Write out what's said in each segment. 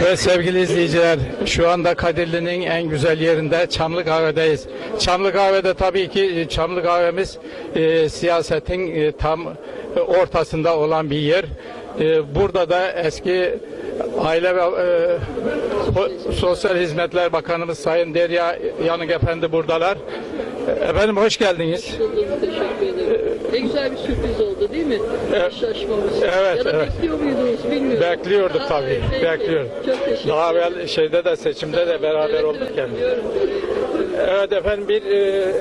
Evet sevgili izleyiciler, şu anda Kadirli'nin en güzel yerinde Çamlı Kahve'deyiz. Çamlı Kahve'de tabii ki e, Çamlı Kahve'miz e, siyasetin e, tam e, ortasında olan bir yer. E, burada da eski Aile ve e, so- Sosyal Hizmetler Bakanımız Sayın Derya Yanık Efendi buradalar. E, Efendim hoş geldiniz. Buldum, teşekkür ederim. Ne güzel bir sürpriz oldu değil mi? Karşılaşmamız. Evet, ya da evet. bekliyor muydunuz bilmiyorum. Bekliyorduk Aa, tabii, peki. bekliyorduk. Çok teşekkür Daha ederim. evvel şeyde de seçimde de beraber Evet, olduk evet, yani. biliyorum. Evet efendim bir e,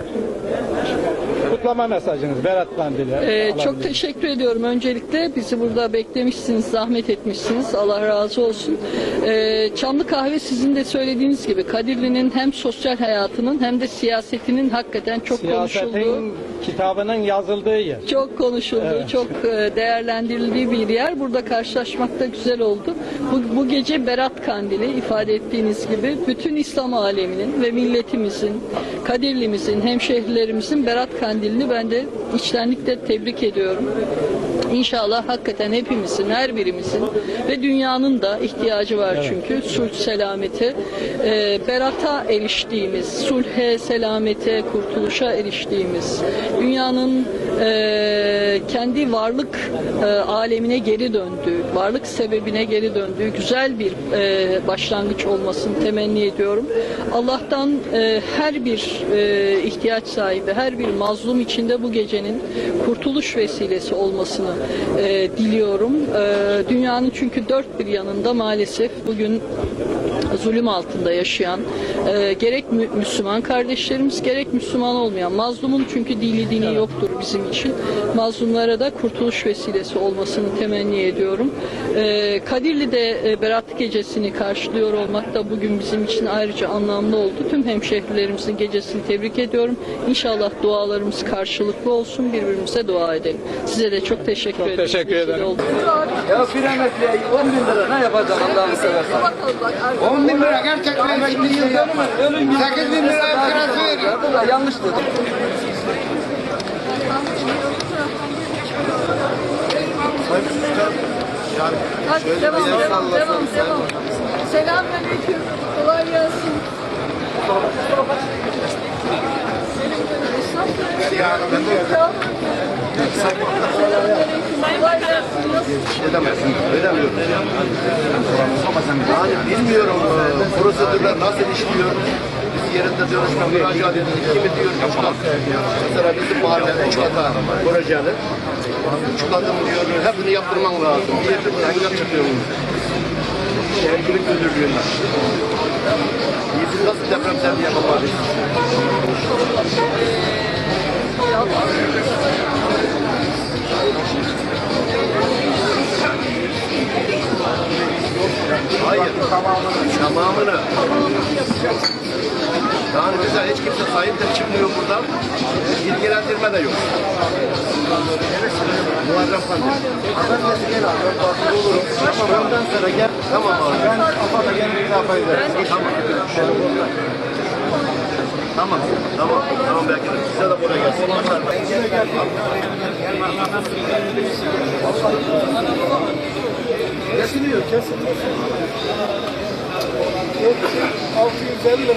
kutlama mesajınız Berat Kandili. Ee, çok teşekkür ediyorum. Öncelikle bizi burada beklemişsiniz, zahmet etmişsiniz. Allah razı olsun. Ee, Çamlı Kahve sizin de söylediğiniz gibi Kadirli'nin hem sosyal hayatının hem de siyasetinin hakikaten çok konuşulduğu, Siyasetin kitabının yazıldığı yer. çok konuşulduğu, Evet. çok e, değerlendirildiği bir yer. Burada karşılaşmak da güzel oldu. Bu, bu gece Berat Kandili ifade ettiğiniz gibi bütün İslam aleminin ve milletimizin, Kadirlimizin, hemşehrilerimizin Berat Kandilini ben de içtenlikle tebrik ediyorum. İnşallah hakikaten hepimizin, her birimizin ve dünyanın da ihtiyacı var çünkü sulh selamete, e, berata eriştiğimiz, sulhe, selamete, kurtuluşa eriştiğimiz, dünyanın e, kendi varlık e, alemine geri döndüğü, varlık sebebine geri döndüğü güzel bir e, başlangıç olmasını temenni ediyorum. Allah'tan e, her bir e, ihtiyaç sahibi, her bir mazlum içinde bu gecenin kurtuluş vesilesi olmasını e, diliyorum. E, dünyanın çünkü dört bir yanında maalesef bugün zulüm altında yaşayan e, gerek mü- Müslüman kardeşlerimiz gerek Müslüman olmayan mazlumun çünkü dini dini yoktur bizim için. Mazlumlara da kurtuluş vesilesi olmasını temenni ediyorum. E, Kadirli'de e, Berat Gecesi'ni karşılıyor olmak da bugün bizim için ayrıca anlamlı oldu. Tüm hemşehrilerimizin gecesini tebrik ediyorum. İnşallah dualarımız karşılıklı olsun. Birbirimize dua edelim. Size de çok teşekkür ederim. teşekkür Vesile ederim. Ya bir emekliye 10 bin lira ne yapacak Allah'ını seversen? 10 bin lira gerçekten emekli yıl dönümü. 8 bin lira kirası veriyor. Yanlış dedim. Hadi devam, devam, devam, devam. Kolay gelsin. Selamünaleyküm. Kolay gelsin. Edemezsin. Ödemiyorum. Yani bilmiyorum e, prosedürler nasıl işliyor. Yerinde dönüşme müracaat edildik. Kimi diyor üç kat. Mesela bizim mahallede üç kata projeleri. Üç katım diyor. Hepsini yaptırman lazım. Bir yerde engel çıkıyor. Şehircilik müdürlüğünden. Biz nasıl depremsel yapamayız? Hayır. Tamamını. Yani bize hiç kimse sahip de çıkmıyor buradan. İlgilendirme de yok. Muharrem Kandil. Gel abi. Sonra gel. Tamam abi. Ben AFAD'a gel bir daha ederim. Tamam. Tamam. Tamam. Tamam belki de. Size de buraya gelsin. Kesiliyor, kesiliyor. 650 lira